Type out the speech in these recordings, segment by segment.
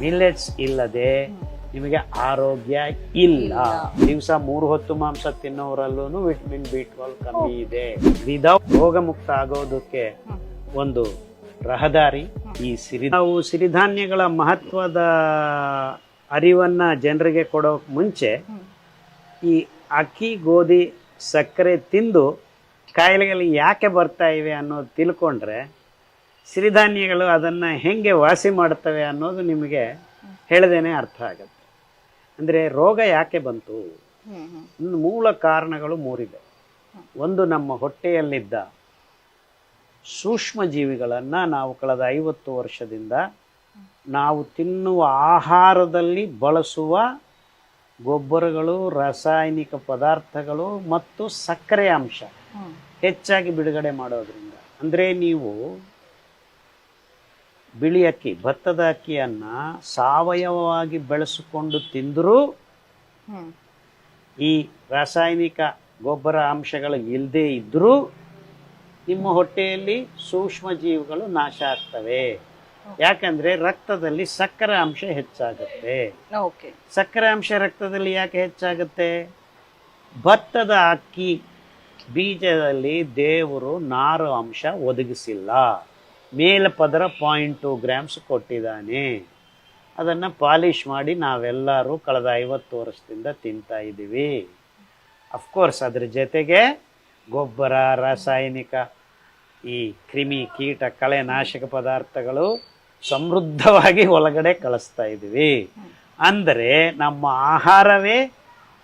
Millets ಇಲ್ಲದೆ ನಿಮಗೆ ಆರೋಗ್ಯ ಇಲ್ಲ. ದಿವಸ ಮೂರು ಹೊತ್ತು ಮಾಂಸ ತಿನ್ನೋರಲ್ಲೂ ವಿಟಮಿನ್ ಬಿ ಟ್ವೆಲ್ ಕಮ್ಮಿ ಇದೆ. ವಿದೌಟ್ ರೋಗ ಮುಕ್ತ ಆಗೋದಕ್ಕೆ ಒಂದು ರಹದಾರಿ ಈ ಸಿರಿ ನಾವು ಸಿರಿಧಾನ್ಯಗಳ ಮಹತ್ವದ ಅರಿವನ್ನ ಜನರಿಗೆ ಕೊಡೋಕೆ ಮುಂಚೆ ಈ ಅಕ್ಕಿ ಗೋಧಿ ಸಕ್ಕರೆ ತಿಂದು ಕಾಯಿಲೆಗಳು ಯಾಕೆ ಬರ್ತಾ ಇವೆ ಅನ್ನೋದು ತಿಳ್ಕೊಂಡ್ರೆ ಸಿರಿಧಾನ್ಯಗಳು ಅದನ್ನು ಹೆಂಗೆ ವಾಸಿ ಮಾಡ್ತವೆ ಅನ್ನೋದು ನಿಮಗೆ ಹೇಳದೇನೆ ಅರ್ಥ ಆಗುತ್ತೆ. ಅಂದರೆ ರೋಗ ಯಾಕೆ ಬಂತು? ಮೂಲ ಕಾರಣಗಳು ಮೂರಿದೆ. ಒಂದು ನಮ್ಮ ಹೊಟ್ಟೆಯಲ್ಲಿದ್ದ ಸೂಕ್ಷ್ಮ ಜೀವಿಗಳನ್ನು ನಾವು ಕಳೆದ ಐವತ್ತು ವರ್ಷದಿಂದ ನಾವು ತಿನ್ನುವ ಆಹಾರದಲ್ಲಿ ಬಳಸುವ ಗೊಬ್ಬರಗಳು ರಾಸಾಯನಿಕ ಪದಾರ್ಥಗಳು ಮತ್ತು ಸಕ್ಕರೆ ಅಂಶ ಹೆಚ್ಚಾಗಿ ಬಿಡುಗಡೆ ಮಾಡೋದ್ರಿಂದ. ಅಂದರೆ ನೀವು ಬಿಳಿ ಅಕ್ಕಿ ಭತ್ತದ ಅಕ್ಕಿಯನ್ನು ಸಾವಯವವಾಗಿ ಬೆಳೆಸಿಕೊಂಡು ತಿಂದರೂ ಈ ರಾಸಾಯನಿಕ ಗೊಬ್ಬರ ಅಂಶಗಳು ಇಲ್ಲದೇ ಇದ್ದರೂ ನಿಮ್ಮ ಹೊಟ್ಟೆಯಲ್ಲಿ ಸೂಕ್ಷ್ಮ ಜೀವಿಗಳು ನಾಶ ಆಗ್ತವೆ. ಯಾಕಂದ್ರೆ ರಕ್ತದಲ್ಲಿ ಸಕ್ಕರೆ ಅಂಶ ಹೆಚ್ಚಾಗುತ್ತೆ. ಸಕ್ಕರೆ ಅಂಶ ರಕ್ತದಲ್ಲಿ ಯಾಕೆ ಹೆಚ್ಚಾಗುತ್ತೆ? ಭತ್ತದ ಅಕ್ಕಿ ಬೀಜದಲ್ಲಿ ದೇವರು ನಾರು ಅಂಶ ಒದಗಿಸಿಲ್ಲ. ಮೇಲ್ಪದರ ಪಾಯಿಂಟ್ ಟು ಗ್ರಾಮ್ಸ್ ಕೊಟ್ಟಿದ್ದಾನೆ. ಅದನ್ನು ಪಾಲಿಷ್ ಮಾಡಿ ನಾವೆಲ್ಲರೂ ಕಳೆದ ಐವತ್ತು ವರ್ಷದಿಂದ ತಿಂತಾ ಇದ್ದೀವಿ. ಅಫ್ಕೋರ್ಸ್ ಅದ್ರ ಜೊತೆಗೆ ಗೊಬ್ಬರ, ರಾಸಾಯನಿಕ, ಈ ಕ್ರಿಮಿ ಕೀಟ, ಕಳೆ ನಾಶಕ ಪದಾರ್ಥಗಳು ಸಮೃದ್ಧವಾಗಿ ಒಳಗಡೆ ಕಳಿಸ್ತಾ ಇದ್ದೀವಿ. ಅಂದರೆ ನಮ್ಮ ಆಹಾರವೇ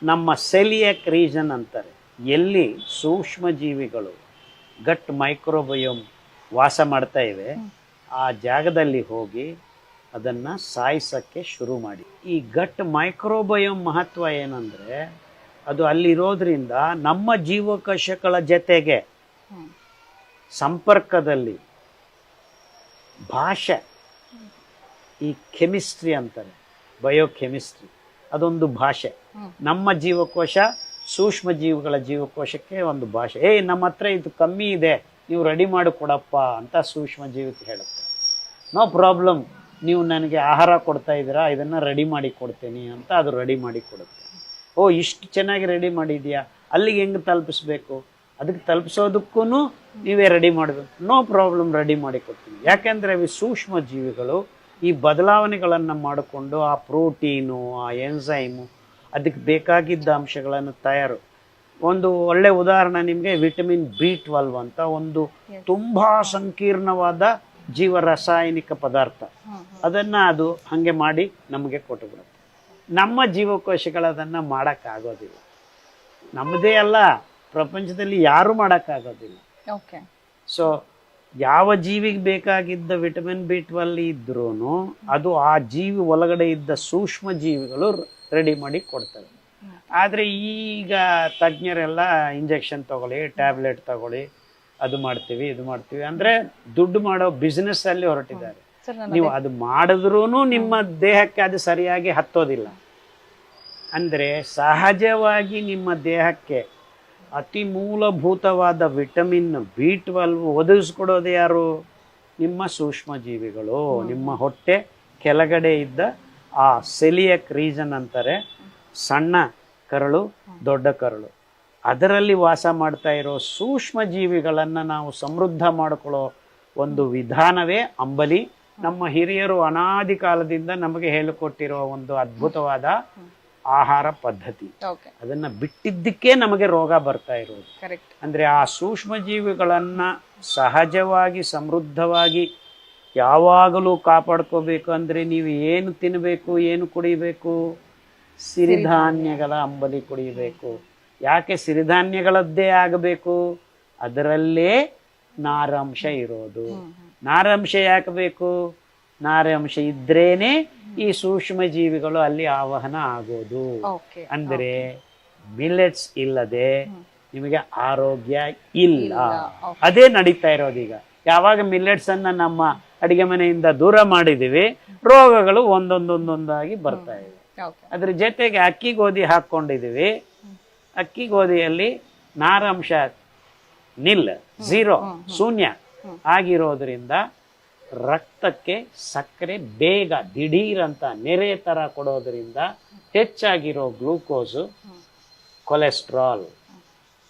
ನಮ್ಮ ಸೆಲಿಯಕ್ ರೀಜನ್ ಅಂತಾರೆ. ಎಲ್ಲಿ ಸೂಕ್ಷ್ಮಜೀವಿಗಳು, ಗಟ್ ಮೈಕ್ರೋಬಯೋಮ್ ವಾಸ ಮಾಡ್ತಾ ಇವೆ. ಆ ಜಾಗದಲ್ಲಿ ಹೋಗಿ ಅದನ್ನು ಸಾಯಿಸೋಕ್ಕೆ ಶುರು ಮಾಡಿ. ಈ ಗಟ್ ಮೈಕ್ರೋಬಯೋಮ್ ಮಹತ್ವ ಏನಂದರೆ, ಅದು ಅಲ್ಲಿರೋದ್ರಿಂದ ನಮ್ಮ ಜೀವಕೋಶಗಳ ಜೊತೆಗೆ ಸಂಪರ್ಕದಲ್ಲಿ ಭಾಷೆ, ಈ ಕೆಮಿಸ್ಟ್ರಿ ಅಂತಾರೆ ಬಯೋಕೆಮಿಸ್ಟ್ರಿ ಅದೊಂದು ಭಾಷೆ. ನಮ್ಮ ಜೀವಕೋಶ ಸೂಕ್ಷ್ಮ ಜೀವಿಗಳ ಜೀವಕೋಶಕ್ಕೆ ಒಂದು ಭಾಷೆ. ಏಯ್ ನಮ್ಮ ಹತ್ರ ಇದು ಕಮ್ಮಿ ಇದೆ. ನೀವು ರೆಡಿ ಮಾಡಿ ಕೊಡಪ್ಪ ಅಂತ ಸೂಕ್ಷ್ಮ ಜೀವಿತ ಹೇಳುತ್ತೆ. ನೋ ಪ್ರಾಬ್ಲಮ್ ನೀವು ನನಗೆ ಆಹಾರ ಕೊಡ್ತಾ ಇದ್ದೀರಾ, ಇದನ್ನು ರೆಡಿ ಮಾಡಿ ಕೊಡ್ತೀನಿ ಅಂತ ಅದು ರೆಡಿ ಮಾಡಿ ಕೊಡುತ್ತೆ. ಓ, ಇಷ್ಟು ಚೆನ್ನಾಗಿ ರೆಡಿ ಮಾಡಿದ್ಯಾ? ಅಲ್ಲಿಗೆ ಹೆಂಗೆ ತಲುಪಿಸ್ಬೇಕು? ಅದಕ್ಕೆ ತಲುಪಿಸೋದಕ್ಕೂ ನೀವೇ ರೆಡಿ ಮಾಡಬೇಕು ನೋ ಪ್ರಾಬ್ಲಮ್ ರೆಡಿ ಮಾಡಿ ಕೊಡ್ತೀನಿ. ಯಾಕೆಂದರೆ ಅವು ಸೂಕ್ಷ್ಮ ಜೀವಿಗಳು ಈ ಬದಲಾವಣೆಗಳನ್ನು ಮಾಡಿಕೊಂಡು ಆ ಪ್ರೋಟೀನು, ಆ ಎನ್ಸೈಮು ಅದಕ್ಕೆ ಬೇಕಾಗಿದ್ದ ಅಂಶಗಳನ್ನು ತಯಾರು ಒಂದು ಒಳ್ಳೆ ಉದಾಹರಣೆ ನಿಮಗೆ ವಿಟಮಿನ್ ಬಿ ಟ್ವೆಲ್ವ್ ಅಂತ ಒಂದು ತುಂಬ ಸಂಕೀರ್ಣವಾದ ಜೀವ ರಾಸಾಯನಿಕ ಪದಾರ್ಥ ಅದನ್ನು ಅದು ಹಾಗೆ ಮಾಡಿ ನಮಗೆ ಕೊಟ್ಟು ಬಿಡುತ್ತೆ. ನಮ್ಮ ಜೀವಕೋಶಗಳು ಅದನ್ನು ಮಾಡೋಕ್ಕಾಗೋದಿಲ್ಲ. ನಮ್ಮದೇ ಅಲ್ಲ ಪ್ರಪಂಚದಲ್ಲಿ ಯಾರೂ ಮಾಡೋಕ್ಕಾಗೋದಿಲ್ಲ. ಓಕೆ ಸೊ ಯಾವ ಜೀವಿಗೆ ಬೇಕಾಗಿದ್ದ ವಿಟಮಿನ್ ಬಿ ಟ್ವೆಲ್ ಇದ್ರೂ ಅದು ಆ ಜೀವಿ ಒಳಗಡೆ ಇದ್ದ ಸೂಕ್ಷ್ಮ ಜೀವಿಗಳು ರೆಡಿ ಮಾಡಿ ಕೊಡ್ತವೆ. ಆದರೆ ಈಗ ತಜ್ಞರೆಲ್ಲ ಇಂಜೆಕ್ಷನ್ ತಗೊಳ್ಳಿ ಟ್ಯಾಬ್ಲೆಟ್ ತಗೊಳ್ಳಿ ಅದು ಮಾಡ್ತೀವಿ ಇದು ಮಾಡ್ತೀವಿ. ಅಂದರೆ ದುಡ್ಡು ಮಾಡೋ ಬಿಸ್ನೆಸ್ ಅಲ್ಲಿ ಹೊರಟಿದ್ದಾರೆ. ನೀವು ಅದು ಮಾಡಿದ್ರೂ ನಿಮ್ಮ ದೇಹಕ್ಕೆ ಅದು ಸರಿಯಾಗಿ ಹತ್ತೋದಿಲ್ಲ. ಅಂದರೆ ಸಹಜವಾಗಿ ನಿಮ್ಮ ದೇಹಕ್ಕೆ ಅತಿ ಮೂಲಭೂತವಾದ ವಿಟಮಿನ್ ಬಿ ಟ್ವೆಲ್ವ್ ಒದಗಿಸ್ಕೊಡೋದು ಯಾರು? ನಿಮ್ಮ ಸೂಕ್ಷ್ಮ ಜೀವಿಗಳು ನಿಮ್ಮ ಹೊಟ್ಟೆ ಕೆಳಗಡೆ ಇದ್ದ ಆ ಸೆಲಿಯಕ್ ರೀಸನ್ ಅಂತಾರೆ. ಸಣ್ಣ ಕರಳು ದೊಡ್ಡ ಕರಳು. ಅದರಲ್ಲಿ ವಾಸ ಮಾಡ್ತಾ ಇರೋ ಸೂಕ್ಷ್ಮ ಜೀವಿಗಳನ್ನು ನಾವು ಸಮೃದ್ಧ ಮಾಡಿಕೊಳ್ಳೋ ಒಂದು ವಿಧಾನವೇ ಅಂಬಲಿ. ನಮ್ಮ ಹಿರಿಯರು ಅನಾದಿ ಕಾಲದಿಂದ ನಮಗೆ ಹೇಳಿಕೊಟ್ಟಿರೋ ಒಂದು ಅದ್ಭುತವಾದ ಆಹಾರ ಪದ್ಧತಿ. ಓಕೆ ಅದನ್ನ ಬಿಟ್ಟಿದ್ದಕ್ಕೆ ನಮಗೆ ರೋಗ ಬರ್ತಾ ಇರೋದು. ಕರೆಕ್ಟ್ ಅಂದ್ರೆ ಆ ಸೂಕ್ಷ್ಮ ಜೀವಿಗಳನ್ನ ಸಹಜವಾಗಿ ಸಮೃದ್ಧವಾಗಿ ಯಾವಾಗಲೂ ಕಾಪಾಡ್ಕೋಬೇಕು ಅಂದ್ರೆ ನೀವು ಏನು ತಿನ್ನಬೇಕು ಏನು ಕುಡಿಬೇಕು ಸಿರಿಧಾನ್ಯಗಳ ಅಂಬಲಿ ಕುಡಿಯಬೇಕು ಯಾಕೆ ಸಿರಿಧಾನ್ಯಗಳದ್ದೇ ಆಗಬೇಕು? ಅದರಲ್ಲೇ ನಾರಾಂಶ ಇರೋದು. ನಾರಾಂಶ ಯಾಕೆ ಬೇಕು? ನಾರಾಂಶ ಇದ್ರೇನೆ ಈ ಸೂಕ್ಷ್ಮ ಜೀವಿಗಳು ಅಲ್ಲಿ ಆವಹನ ಆಗೋದು. ಅಂದರೆ ಮಿಲೆಟ್ಸ್ ಇಲ್ಲದೆ ನಿಮಗೆ ಆರೋಗ್ಯ ಇಲ್ಲ. ಅದೇ ನಡೀತಾ ಇರೋದೀಗ ಯಾವಾಗ ಮಿಲ್ಲೆಟ್ಸ್ ಅನ್ನ ನಮ್ಮ ಅಡಿಗೆ ಮನೆಯಿಂದ ದೂರ ಮಾಡಿದೀವಿ ರೋಗಗಳು ಒಂದೊಂದೊಂದೊಂದಾಗಿ ಬರ್ತಾ ಇವೆ. ಅದ್ರ ಜೊತೆಗೆ ಅಕ್ಕಿ ಗೋಧಿ ಹಾಕೊಂಡಿದೀವಿ ಅಕ್ಕಿ ಗೋಧಿಯಲ್ಲಿ ನಾರಾಂಶ ನಿಲ್ ಝೀರೋ ಶೂನ್ಯ ಆಗಿರೋದ್ರಿಂದ ರಕ್ತಕ್ಕೆ ಸಕ್ಕರೆ ಬೇಗ ದಿಢೀರ್ ಅಂತ ನೆರೆ ತರ ಕೊಡೋದ್ರಿಂದ ಹೆಚ್ಚಾಗಿರೋ ಗ್ಲೂಕೋಸ್ ಕೊಲೆಸ್ಟ್ರಾಲ್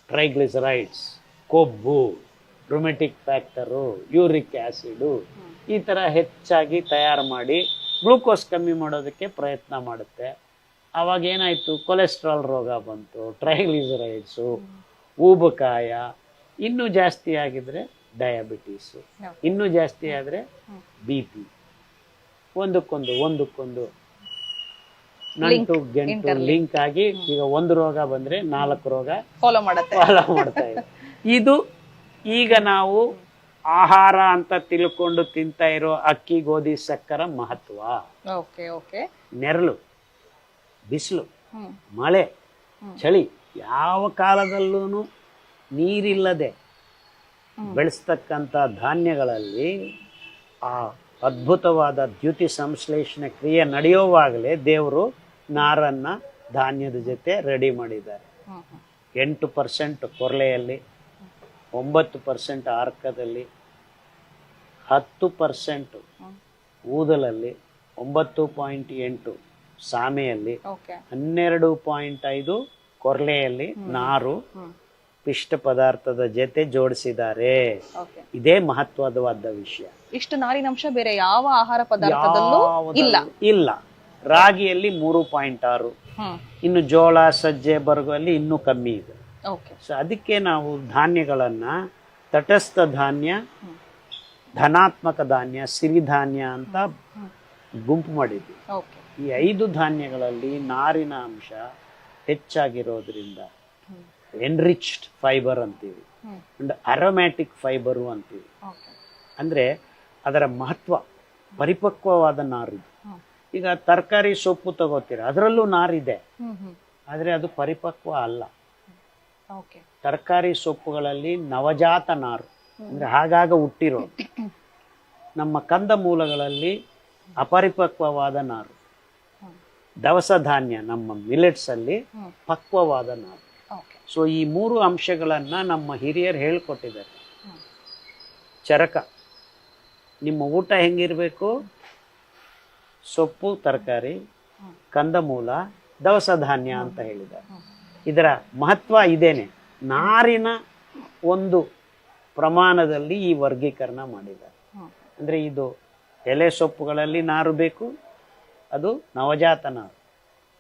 ಟ್ರೈಗ್ಲಿಸರೈಡ್ಸ್ ಕೊಬ್ಬು ರೊಮೆಟಿಕ್ ಫ್ಯಾಕ್ಟರು ಯೂರಿಕ್ ಆ್ಯಸಿಡು ಈ ಥರ ಹೆಚ್ಚಾಗಿ ತಯಾರು ಮಾಡಿ ಗ್ಲೂಕೋಸ್ ಕಮ್ಮಿ ಮಾಡೋದಕ್ಕೆ ಪ್ರಯತ್ನ ಮಾಡುತ್ತೆ. ಆವಾಗ ಏನಾಯಿತು? ಕೊಲೆಸ್ಟ್ರಾಲ್ ರೋಗ ಬಂತು ಟ್ರೈಗ್ಲಿಸರೈಡ್ಸು ಊಬಕಾಯ ಇನ್ನೂ ಜಾಸ್ತಿ ಆಗಿದ್ರೆ ಡಯಾಬಿಟೀಸು. ಇನ್ನೂ ಜಾಸ್ತಿ ಆದರೆ ಬಿ ಪಿ. ಒಂದಕ್ಕೊಂದು ಒಂದಕ್ಕೊಂದು. ನಂಟು ಗೆಂಟು ಲಿಂಕ್ ಆಗಿ ಈಗ ಒಂದು ರೋಗ ಬಂದ್ರೆ ನಾಲ್ಕು ರೋಗ ಫಾಲೋ ಮಾಡುತ್ತೆ. ಫಾಲೋ ಮಾಡ್ತಾ ಇದೆ. ಇದು ಈಗ ನಾವು ಆಹಾರ ಅಂತ ತಿಳ್ಕೊಂಡು ತಿಂತಾ ಇರೋ ಅಕ್ಕಿ ಗೋಧಿ ಸಕ್ಕರ ಮಹತ್ವ. ನೆರಳು ಬಿಸಿಲು ಮಳೆ ಚಳಿ ಯಾವ ಕಾಲದಲ್ಲೂ ನೀರಿಲ್ಲದೆ ಬೆಳೆಸ್ತಕ್ಕಂಥ ಧಾನ್ಯಗಳಲ್ಲಿ ಆ ಅದ್ಭುತವಾದ ದ್ಯುತಿ ಸಂಶ್ಲೇಷಣೆ ಕ್ರಿಯೆ ನಡೆಯುವಾಗಲೇ ದೇವರು ನಾರನ್ನ ಧಾನ್ಯದ ಜೊತೆ ರೆಡಿ ಮಾಡಿದ್ದಾರೆ. ಎಂಟು ಪರ್ಸೆಂಟ್ ಕೊರ್ಲೆಯಲ್ಲಿ ಒಂಬತ್ತು ಪರ್ಸೆಂಟ್ ಆರ್ಕದಲ್ಲಿ ಹತ್ತು ಪರ್ಸೆಂಟ್. ಊದಲಲ್ಲಿ ಒಂಬತ್ತು ಪಾಯಿಂಟ್ ಎಂಟು ಸಾಮೆಯಲ್ಲಿ ಹನ್ನೆರಡು ಪಾಯಿಂಟ್ ಐದು ಕೊರ್ಲೆಯಲ್ಲಿ ನಾರು ಪಿಷ್ಟ ಪದಾರ್ಥದ ಜೊತೆ ಜೋಡಿಸಿದ್ದಾರೆ. ಇದೇ ಮಹತ್ವದವಾದ ವಿಷಯ. ಇಷ್ಟು ನಾರಿನಂಶ ಬೇರೆ ಯಾವ ಆಹಾರ ಪದಾರ್ಥದಲ್ಲೂ ಇಲ್ಲ. ಇಲ್ಲ. ರಾಗಿಯಲ್ಲಿ ಮೂರು ಪಾಯಿಂಟ್ ಆರು. ಇನ್ನು ಜೋಳ ಸಜ್ಜೆ ಬರಗಲ್ಲಿ ಇನ್ನೂ ಕಮ್ಮಿ ಇದೆ. ಸೊ ಅದಕ್ಕೆ ನಾವು ಧಾನ್ಯಗಳನ್ನ ತಟಸ್ಥ ಧಾನ್ಯ ಧನಾತ್ಮಕ ಧಾನ್ಯ ಸಿರಿಧಾನ್ಯ ಅಂತ ಗುಂಪು ಮಾಡಿದ್ವಿ. ಈ ಐದು ಧಾನ್ಯಗಳಲ್ಲಿ ನಾರಿನ ಅಂಶ ಹೆಚ್ಚಾಗಿರೋದ್ರಿಂದ ಎನ್ರಿಚ್ಡ್ ಫೈಬರ್ ಅಂತೀವಿ. ಅಂಡ್ ಅರೋಮ್ಯಾಟಿಕ್ ಫೈಬರು ಅಂತೀವಿ. ಅಂದರೆ ಅದರ ಮಹತ್ವ ಪರಿಪಕ್ವವಾದ ನಾರು ಈಗ ತರಕಾರಿ ಸೊಪ್ಪು ತಗೋತೀರ? ಅದರಲ್ಲೂ ನಾರಿದೆ. ಆದರೆ ಅದು ಪರಿಪಕ್ವ ಅಲ್ಲ. ತರಕಾರಿ ಸೊಪ್ಪುಗಳಲ್ಲಿ ನವಜಾತ ನಾರು ಅಂದರೆ ಆಗಾಗ ಹುಟ್ಟಿರೋ ನಮ್ಮ ಕಂದ ಮೂಲಗಳಲ್ಲಿ ಅಪರಿಪಕ್ವವಾದ ನಾರು. ದವಸ ಧಾನ್ಯ ನಮ್ಮ ಮಿಲೆಟ್ಸಲ್ಲಿ ಪಕ್ವವಾದ ನಾರು. ಸೊ ಈ ಮೂರು ಅಂಶಗಳನ್ನು ನಮ್ಮ ಹಿರಿಯರು ಹೇಳಿಕೊಟ್ಟಿದ್ದಾರೆ. ಚರಕ. ನಿಮ್ಮ ಊಟ ಹೆಂಗಿರಬೇಕು? ಸೊಪ್ಪು ತರಕಾರಿ. ಕಂದಮೂಲ ದವಸ ಧಾನ್ಯ ಅಂತ ಹೇಳಿದ್ದಾರೆ. ಇದರ ಮಹತ್ವ ಇದೇನೆ. ನಾರಿನ ಒಂದು ಪ್ರಮಾಣದಲ್ಲಿ ಈ ವರ್ಗೀಕರಣ ಮಾಡಿದ್ದಾರೆ. ಅಂದರೆ ಇದು ಎಲೆ ಸೊಪ್ಪುಗಳಲ್ಲಿ ನಾರು ಬೇಕು ಅದು ನವಜಾತ ನಾರು.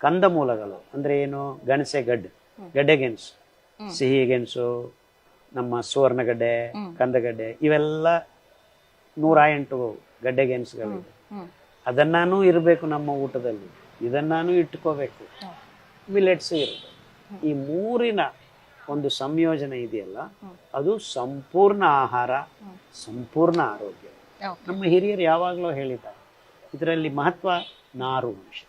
ಕಂದಮೂಲಗಳು ಅಂದರೆ ಏನು? ಗಣಸೆ ಗಡ್ಡೆ. ಗಡ್ಡೆಗೆಣಸು. ಸಿಹಿ ಗೆಣಸು ನಮ್ಮ ಸುವರ್ಣಗಡ್ಡೆ. ಕಂದಗಡ್ಡೆ ಇವೆಲ್ಲ ನೂರ ಎಂಟು ಗಡ್ಡೆಗೆಣಸುಗಳಿವೆ ಅದನ್ನಾನು ಇರಬೇಕು ನಮ್ಮ ಊಟದಲ್ಲಿ. ಇದನ್ನಾನು ಇಟ್ಕೋಬೇಕು. ಮಿಲೆಟ್ಸ್ ಇರಬೇಕು ಈ ಮೂರಿನ ಒಂದು ಸಂಯೋಜನೆ ಇದೆಯಲ್ಲ ಅದು ಸಂಪೂರ್ಣ ಆಹಾರ ಸಂಪೂರ್ಣ ಆರೋಗ್ಯ. ನಮ್ಮ ಹಿರಿಯರು ಯಾವಾಗಲೂ ಹೇಳಿದ್ದಾರೆ ಇದರಲ್ಲಿ ಮಹತ್ವ ನಾರು ಅಂಶ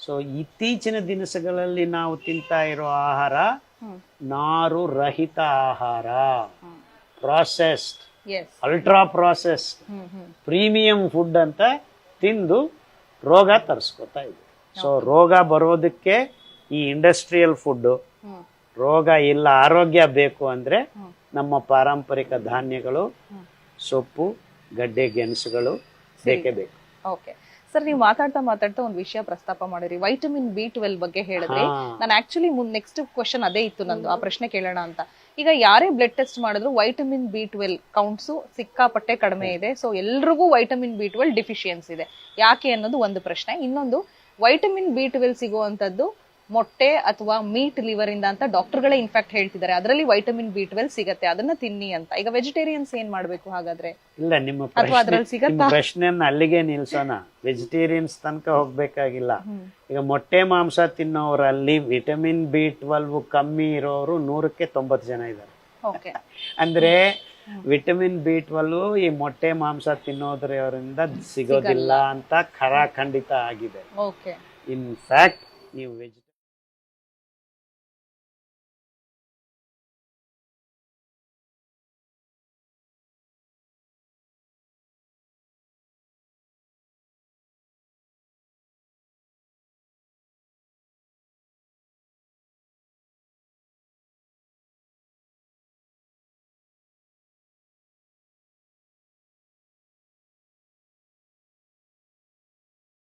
ಸೊ ಇತ್ತೀಚಿನ ದಿನಸಗಳಲ್ಲಿ ನಾವು ತಿಂತಾ ಇರೋ ಆಹಾರ ನಾರು ರಹಿತ ಆಹಾರ. Processed ultra process premium food ಅಂತ ತಿಂದು ರೋಗ ತರಿಸ್ಕೊತಾ ಇದೆ ಸೊ ರೋಗ ಬರೋದಕ್ಕೆ ಈ ಇಂಡಸ್ಟ್ರಿಯಲ್ ಫುಡ್ ರೋಗ ಇಲ್ಲ ಆರೋಗ್ಯ ಬೇಕು ಅಂದ್ರೆ ನಮ್ಮ ಪಾರಂಪರಿಕ ಧಾನ್ಯಗಳು ಸೊಪ್ಪು ಗಡ್ಡೆ ಗೆಣಸುಗಳು ಬೇಕೇ ಬೇಕು. ಓಕೆ. ಸರ್ ನೀವು ಮಾತಾಡ್ತಾ ಮಾತಾಡ್ತಾ ಒಂದು ವಿಷಯ ಪ್ರಸ್ತಾಪ ಮಾಡಿರಿ. ವೈಟಮಿನ್ ಬಿ ಟ್ವೆಲ್ ಬಗ್ಗೆ ಹೇಳಿದ್ರಿ. ನಾನು ಆಕ್ಚುಲಿ ನೆಕ್ಸ್ಟ್ ಕ್ವಶನ್ ಅದೇ ಇತ್ತು ನಂದು ಆ ಪ್ರಶ್ನೆ ಕೇಳೋಣ ಅಂತ. ಈಗ ಯಾರೇ ಬ್ಲಡ್ ಟೆಸ್ಟ್ ಮಾಡಿದ್ರು ವೈಟಮಿನ್ ಬಿ ಟ್ವೆಲ್ ಕೌಂಟ್ಸು ಸಿಕ್ಕಾಪಟ್ಟೆ ಕಡಿಮೆ ಇದೆ. ಸೊ ಎಲ್ರಿಗೂ ವೈಟಮಿನ್ ಬಿ ಟ್ವೆಲ್ ಡಿಫಿಷಿಯನ್ಸಿ ಇದೆ. ಯಾಕೆ ಅನ್ನೋದು ಒಂದು ಪ್ರಶ್ನೆ. ಇನ್ನೊಂದು ವೈಟಮಿನ್ ಬಿ ಟ್ವೆಲ್ ಸಿಗುವಂತದ್ದು ಮೊಟ್ಟೆ ಅಥವಾ ಮೀಟ್ ಲಿವರ್ ಇಂದ ಅಂತ ಡಾಕ್ಟರ್ಗಳೇ ಇನ್ಫ್ಯಾಕ್ಟ್ ಹೇಳ್ತಿದ್ದಾರೆ. ಅದರಲ್ಲಿ ವೈಟಮಿನ್ ಬಿ ಟ್ವೆಲ್ ಸಿಗತ್ತೆ. ಅದನ್ನ ತಿನ್ನಿ ಅಂತ. ಈಗ ವೆಜಿಟೇರಿಯನ್ಸ್ ಏನ್ ಮಾಡ್ಬೇಕು ಹಾಗಾದ್ರೆ? ಇಲ್ಲ ನಿಮ್ಮ ಅಥವಾ ಪ್ರಶ್ನೆ ಅದ್ರಲ್ಲಿ ಸಿಗತ್ತಾ? ಪ್ರಶ್ನೆಯನ್ನ ಅಲ್ಲಿಗೆ ನಿಲ್ಸೋಣ. ವೆಜಿಟೇರಿಯನ್ಸ್ ತನಕ ಹೋಗ್ಬೇಕಾಗಿಲ್ಲ. ಈಗ ಮೊಟ್ಟೆ ಮಾಂಸ ತಿನ್ನೋರಲ್ಲಿ ವಿಟಮಿನ್ ಬಿ ಟ್ವೆಲ್ವ್ ಕಮ್ಮಿ ಇರೋರು ನೂರಕ್ಕೆ ತೊಂಬತ್ತು ಜನ ಇದ್ದಾರೆ. ಅಂದ್ರೆ ವಿಟಮಿನ್ ಬಿ ಟ್ವೆಲ್ವ್ ಈ ಮೊಟ್ಟೆ ಮಾಂಸ ತಿನ್ನೋದ್ರಿಂದ ಸಿಗೋದಿಲ್ಲ ಅಂತ ಖರ ಖಂಡಿತ ಆಗಿದೆ. ಇನ್ ಫ್ಯಾಕ್ಟ್ ನೀವು ವೆಜ್